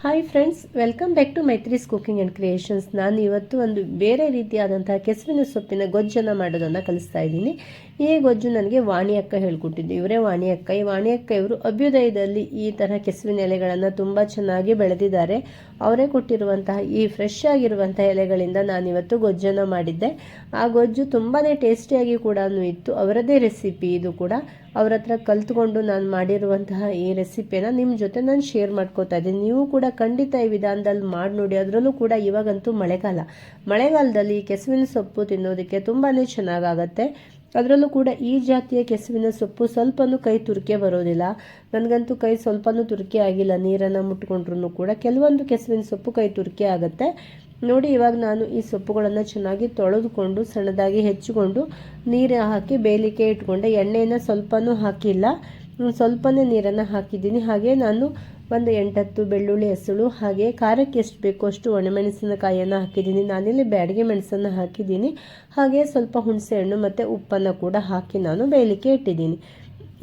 Hi friends welcome back to Maitree's cooking and creations ನಾನು ಇವತ್ತು ಒಂದು ಬೇರೆ ರೀತಿಯಾದಂತಹ ಕೆಸುವಿನ ಸೊಪ್ಪಿನ ಗೊಜ್ಜನ್ನು ಮಾಡೋದನ್ನು ಕಲಿಸ್ತಾ ಇದ್ದೀನಿ. ಈ ಗೊಜ್ಜು ನನಗೆ ವಾಣಿ ಅಕ್ಕ ಹೇಳ್ಕೊಟ್ಟಿದ್ದು. ಇವರೇ ವಾಣಿ ಅಕ್ಕ ಈ ವಾಣಿ ಅಕ್ಕ ಇವರು ಅಭ್ಯುದಯದಲ್ಲಿ ಈ ಥರ ಕೆಸುವಿನ ಎಲೆಗಳನ್ನು ತುಂಬ ಚೆನ್ನಾಗಿ ಬೆಳೆದಿದ್ದಾರೆ. ಅವರೇ ಕೊಟ್ಟಿರುವಂತಹ ಈ ಫ್ರೆಶ್ ಆಗಿರುವಂತಹ ಎಲೆಗಳಿಂದ ನಾನಿವತ್ತು ಗೊಜ್ಜನ್ನು ಮಾಡಿದ್ದೆ. ಆ ಗೊಜ್ಜು ತುಂಬಾ ಟೇಸ್ಟಿಯಾಗಿ ಕೂಡ ಇತ್ತು. ಅವರದೇ ರೆಸಿಪಿ ಇದು ಕೂಡ. ಅವ್ರ ಹತ್ರ ಕಲ್ತ್ಕೊಂಡು ನಾನು ಮಾಡಿರುವಂತಹ ಈ ರೆಸಿಪಿನ ನಿಮ್ಮ ಜೊತೆ ನಾನು ಶೇರ್ ಮಾಡ್ಕೋತಾ ಇದ್ದೀನಿ. ನೀವು ಕೂಡ ಖಂಡಿತ ಈ ವಿಧಾನದಲ್ಲಿ ಮಾಡಿ ನೋಡಿ. ಅದರಲ್ಲೂ ಕೂಡ ಇವಾಗಂತೂ ಮಳೆಗಾಲ. ಮಳೆಗಾಲದಲ್ಲಿ ಕೆಸುವಿನ ಸೊಪ್ಪು ತಿನ್ನೋದಕ್ಕೆ ತುಂಬಾ ಚೆನ್ನಾಗಾಗತ್ತೆ. ಅದರಲ್ಲೂ ಕೂಡ ಈ ಜಾತಿಯ ಕೆಸುವಿನ ಸೊಪ್ಪು ಸ್ವಲ್ಪನೂ ಕೈ ತುರ್ಕೆ ಬರೋದಿಲ್ಲ. ನನಗಂತೂ ಕೈ ಸ್ವಲ್ಪನೂ ತುರ್ಕೆ ಆಗಿಲ್ಲ. ನೀರನ್ನು ಮುಟ್ಕೊಂಡ್ರೂ ಕೂಡ ಕೆಲವೊಂದು ಕೆಸುವಿನ ಸೊಪ್ಪು ಕೈ ತುರ್ಕೆ ಆಗುತ್ತೆ. ನೋಡಿ, ಇವಾಗ ನಾನು ಈ ಸೊಪ್ಪುಗಳನ್ನು ಚೆನ್ನಾಗಿ ತೊಳೆದುಕೊಂಡು, ಸಣ್ಣದಾಗಿ ಹೆಚ್ಚಿಕೊಂಡು ನೀರು ಹಾಕಿ ಬೇಲಿಕೆ ಇಟ್ಕೊಂಡೆ. ಎಣ್ಣೆಯನ್ನು ಸ್ವಲ್ಪನೂ ಹಾಕಿಲ್ಲ. ಸ್ವಲ್ಪನೇ ನೀರನ್ನು ಹಾಕಿದ್ದೀನಿ. ಹಾಗೆ ನಾನು ಒಂದು ಎಂಟತ್ತು ಬೆಳ್ಳುಳ್ಳಿ ಹೆಸಳು, ಹಾಗೆ ಖಾರಕ್ಕೆ ಎಷ್ಟು ಬೇಕೋ ಅಷ್ಟು ಒಣಮೆಣಸಿನಕಾಯಿಯನ್ನು ಹಾಕಿದ್ದೀನಿ. ನಾನಿಲ್ಲಿ ಬ್ಯಾಡಿಗೆ ಮೆಣಸನ್ನು ಹಾಕಿದ್ದೀನಿ. ಹಾಗೆ ಸ್ವಲ್ಪ ಹುಣಸೆ ಹಣ್ಣು ಮತ್ತು ಉಪ್ಪನ್ನು ಕೂಡ ಹಾಕಿ ನಾನು ಬೇಯಲಿಕ್ಕೆ ಇಟ್ಟಿದ್ದೀನಿ.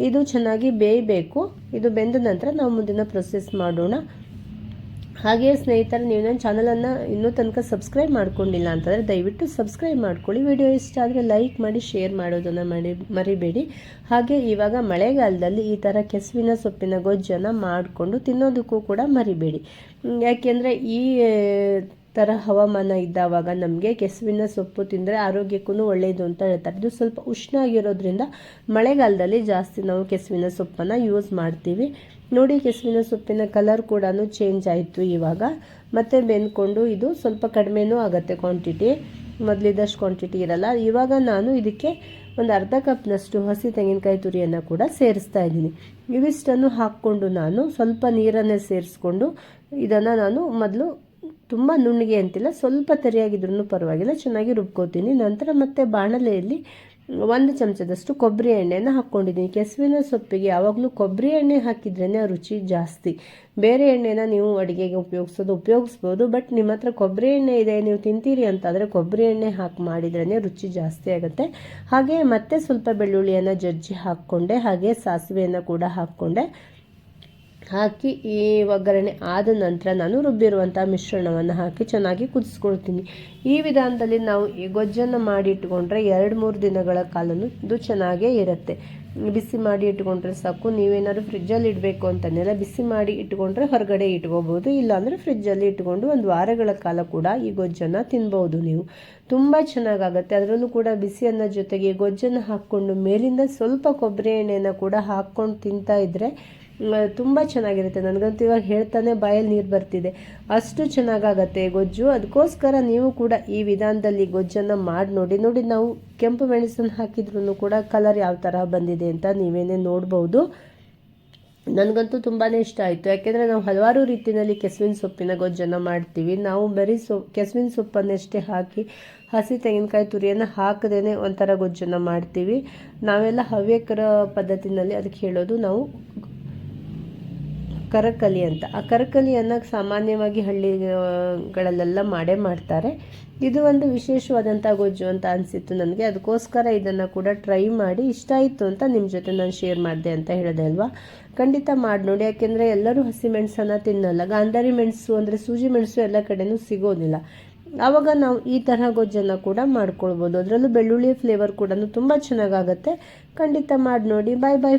ಇದು ಚೆನ್ನಾಗಿ ಬೇಯಬೇಕು. ಇದು ಬೆಂದ ನಂತರ ನಾವು ಮುಂದಿನ ಪ್ರೊಸೆಸ್ ಮಾಡೋಣ. ಹಾಗೆ ಸ್ನೇಹಿತರೆ, ನೀವು ನನ್ನ ಚಾನಲನ್ನು ಇನ್ನೂ ತನಕ ಸಬ್ಸ್ಕ್ರೈಬ್ ಮಾಡ್ಕೊಂಡಿಲ್ಲ ಅಂತಂದರೆ ದಯವಿಟ್ಟು ಸಬ್ಸ್ಕ್ರೈಬ್ ಮಾಡ್ಕೊಳ್ಳಿ. ವಿಡಿಯೋ ಇಷ್ಟ ಆದರೆ ಲೈಕ್ ಮಾಡಿ, ಶೇರ್ ಮಾಡೋದನ್ನು ಮಾಡಿ, ಮರಿಬೇಡಿ. ಹಾಗೆ ಇವಾಗ ಮಳೆಗಾಲದಲ್ಲಿ ಈ ಥರ ಕೆಸುವಿನ ಸೊಪ್ಪಿನ ಗೊಜ್ಜನ್ನು ಮಾಡಿಕೊಂಡು ತಿನ್ನೋದಕ್ಕೂ ಕೂಡ ಮರಿಬೇಡಿ. ಯಾಕೆಂದರೆ ಈ ಥರ ಹವಾಮಾನ ಇದ್ದಾವಾಗ ನಮಗೆ ಕೆಸುವಿನ ಸೊಪ್ಪು ತಿಂದರೆ ಆರೋಗ್ಯಕ್ಕೂ ಒಳ್ಳೆಯದು ಅಂತ ಹೇಳ್ತಾರೆ. ಇದು ಸ್ವಲ್ಪ ಉಷ್ಣ ಆಗಿರೋದ್ರಿಂದ ಮಳೆಗಾಲದಲ್ಲಿ ಜಾಸ್ತಿ ನಾವು ಕೆಸುವಿನ ಸೊಪ್ಪನ್ನು ಯೂಸ್ ಮಾಡ್ತೀವಿ. ನೋಡಿ ಕೆಸುವಿನ ಸೊಪ್ಪಿನ ಕಲರ್ ಕೂಡ ಚೇಂಜ್ ಆಯಿತು ಇವಾಗ. ಮತ್ತೆ ಬೆಂದ್ಕೊಂಡು ಇದು ಸ್ವಲ್ಪ ಕಡಿಮೆನೂ ಆಗುತ್ತೆ ಕ್ವಾಂಟಿಟಿ ಮೊದಲಿದ್ದಷ್ಟು ಕ್ವಾಂಟಿಟಿ ಇರಲ್ಲ. ಇವಾಗ ನಾನು ಇದಕ್ಕೆ ಒಂದು ಅರ್ಧ ಕಪ್ನಷ್ಟು ಹಸಿ ತೆಂಗಿನಕಾಯಿ ತುರಿಯನ್ನು ಕೂಡ ಸೇರಿಸ್ತಾ ಇದ್ದೀನಿ. ಇವಿಷ್ಟನ್ನು ಹಾಕ್ಕೊಂಡು ನಾನು ಸ್ವಲ್ಪ ನೀರನ್ನೇ ಸೇರಿಸ್ಕೊಂಡು ಇದನ್ನು ನಾನು ಮೊದಲು ತುಂಬ ನುಣ್ಣಗೆ ಅಂತಿಲ್ಲ, ಸ್ವಲ್ಪ ತರಿಯಾಗಿದ್ರೂ ಪರವಾಗಿಲ್ಲ, ಚೆನ್ನಾಗಿ ರುಬ್ಕೋತೀನಿ. ನಂತರ ಮತ್ತೆ ಬಾಣಲೆಯಲ್ಲಿ ಒಂದು ಚಮಚದಷ್ಟು ಕೊಬ್ಬರಿ ಎಣ್ಣೆಯನ್ನು ಹಾಕ್ಕೊಂಡಿದ್ದೀನಿ. ಕೆಸುವಿನ ಸೊಪ್ಪಿಗೆ ಯಾವಾಗಲೂ ಕೊಬ್ಬರಿ ಎಣ್ಣೆ ಹಾಕಿದ್ರೇ ರುಚಿ ಜಾಸ್ತಿ. ಬೇರೆ ಎಣ್ಣೆನ ನೀವು ಅಡುಗೆಗೆ ಉಪಯೋಗಿಸೋದು, ಉಪಯೋಗಿಸ್ಬೋದು, ಬಟ್ ನಿಮ್ಮ ಹತ್ರ ಕೊಬ್ಬರಿ ಎಣ್ಣೆ ಇದೆ, ನೀವು ತಿಂತೀರಿ ಅಂತಾದರೆ ಕೊಬ್ಬರಿ ಎಣ್ಣೆ ಹಾಕಿ ಮಾಡಿದ್ರೇ ರುಚಿ ಜಾಸ್ತಿ ಆಗುತ್ತೆ. ಹಾಗೆ ಮತ್ತೆ ಸ್ವಲ್ಪ ಬೆಳ್ಳುಳ್ಳಿಯನ್ನು ಜಜ್ಜಿ ಹಾಕ್ಕೊಂಡೆ, ಹಾಗೆ ಸಾಸಿವೆಯನ್ನು ಕೂಡ ಹಾಕ್ಕೊಂಡೆ. ಹಾಕಿ ಈ ಒಗ್ಗರಣೆ ಆದ ನಂತರ ನಾನು ರುಬ್ಬಿರುವಂಥ ಮಿಶ್ರಣವನ್ನು ಹಾಕಿ ಚೆನ್ನಾಗಿ ಕುದಿಸ್ಕೊಳ್ತೀನಿ. ಈ ವಿಧಾನದಲ್ಲಿ ನಾವು ಈ ಗೊಜ್ಜನ್ನು ಮಾಡಿ ಇಟ್ಕೊಂಡ್ರೆ ಎರಡು ಮೂರು ದಿನಗಳ ಕಾಲನು ಇದು ಚೆನ್ನಾಗೇ ಇರುತ್ತೆ. ಬಿಸಿ ಮಾಡಿ ಇಟ್ಕೊಂಡ್ರೆ ಸಾಕು. ನೀವೇನಾದ್ರು ಫ್ರಿಜ್ಜಲ್ಲಿ ಇಡಬೇಕು ಅಂತನೆಲ್ಲ ಬಿಸಿ ಮಾಡಿ ಇಟ್ಕೊಂಡ್ರೆ ಹೊರಗಡೆ ಇಟ್ಕೋಬೋದು. ಇಲ್ಲಾಂದರೆ ಫ್ರಿಜ್ಜಲ್ಲಿ ಇಟ್ಕೊಂಡು ಒಂದು ವಾರಗಳ ಕಾಲ ಕೂಡ ಈ ಗೊಜ್ಜನ್ನು ತಿನ್ಬೋದು ನೀವು. ತುಂಬ ಚೆನ್ನಾಗಾಗತ್ತೆ. ಅದರಲ್ಲೂ ಕೂಡ ಬಿಸಿ ಅನ್ನ ಜೊತೆಗೆ ಗೊಜ್ಜನ್ನು ಹಾಕ್ಕೊಂಡು ಮೇಲಿಂದ ಸ್ವಲ್ಪ ಕೊಬ್ಬರಿ ಎಣ್ಣೆನ ಕೂಡ ಹಾಕ್ಕೊಂಡು ತಿಂತಾ ಇದ್ದರೆ ತುಂಬ ಚೆನ್ನಾಗಿರುತ್ತೆ. ನನಗಂತೂ ಇವಾಗ ಹೇಳ್ತಾನೆ ಬಾಯಲ್ಲಿ ನೀರು ಬರ್ತಿದೆ. ಅಷ್ಟು ಚೆನ್ನಾಗಾಗತ್ತೆ ಗೊಜ್ಜು. ಅದಕ್ಕೋಸ್ಕರ ನೀವು ಕೂಡ ಈ ವಿಧಾನದಲ್ಲಿ ಗೊಜ್ಜನ್ನು ಮಾಡಿ ನೋಡಿ. ನೋಡಿ, ನಾವು ಕೆಂಪು ಮೆಣಸನ್ನು ಹಾಕಿದ್ರೂ ಕೂಡ ಕಲರ್ ಯಾವ ಥರ ಬಂದಿದೆ ಅಂತ ನೀವೇನೇ ನೋಡ್ಬೋದು. ನನಗಂತೂ ತುಂಬಾ ಇಷ್ಟ ಆಯಿತು. ಯಾಕೆಂದರೆ ನಾವು ಹಲವಾರು ರೀತಿಯಲ್ಲಿ ಕೆಸುವಿನ ಸೊಪ್ಪಿನ ಗೊಜ್ಜನ್ನು ಮಾಡ್ತೀವಿ. ನಾವು ಬರೀ ಸೊ, ಕೆಸುವಿನ ಸೊಪ್ಪನ್ನಷ್ಟೇ ಹಾಕಿ ಹಸಿ ತೆಂಗಿನಕಾಯಿ ತುರಿಯನ್ನು ಹಾಕದೇ ಒಂಥರ ಗೊಜ್ಜನ್ನು ಮಾಡ್ತೀವಿ. ನಾವೆಲ್ಲ ಹವ್ಯಕರ ಪದ್ಧತಿನಲ್ಲಿ ಅದಕ್ಕೆ ಹೇಳೋದು ನಾವು ಕರಕಲಿ ಅಂತ. ಆ ಕರಕಲಿ ಅನ್ನೋಕ್ಕೆ ಸಾಮಾನ್ಯವಾಗಿ ಹಳ್ಳಿಗಳಲ್ಲೆಲ್ಲ ಮಾಡೇ ಮಾಡ್ತಾರೆ. ಇದು ಒಂದು ವಿಶೇಷವಾದಂಥ ಗೊಜ್ಜು ಅಂತ ಅನಿಸಿತ್ತು ನನಗೆ. ಅದಕ್ಕೋಸ್ಕರ ಇದನ್ನು ಕೂಡ ಟ್ರೈ ಮಾಡಿ ಇಷ್ಟ ಆಯಿತು ಅಂತ ನಿಮ್ಮ ಜೊತೆ ನಾನು ಶೇರ್ ಮಾಡಿದೆ ಅಂತ ಹೇಳಿದೆ ಅಲ್ವಾ? ಖಂಡಿತ ಮಾಡಿ ನೋಡಿ. ಯಾಕೆಂದರೆ ಎಲ್ಲರೂ ಹಸಿ ಹಸಿಮೆಣಸನ್ನು ತಿನ್ನಲ್ಲ. ಗಾಂಧಾರಿ ಮೆಣಸು ಅಂದರೆ ಸೂಜಿ ಮೆಣಸು ಎಲ್ಲ ಕಡೆನೂ ಸಿಗೋದಿಲ್ಲ. ಆವಾಗ ನಾವು ಈ ತರಹ ಗೊಜ್ಜನ್ನು ಕೂಡ ಮಾಡ್ಕೊಳ್ಬೋದು. ಅದರಲ್ಲೂ ಬೆಳ್ಳುಳ್ಳಿ ಫ್ಲೇವರ್ ಕೂಡ ತುಂಬ ಚೆನ್ನಾಗಾಗುತ್ತೆ. ಖಂಡಿತ ಮಾಡಿ ನೋಡಿ. ಬಾಯ್ ಬಾಯ್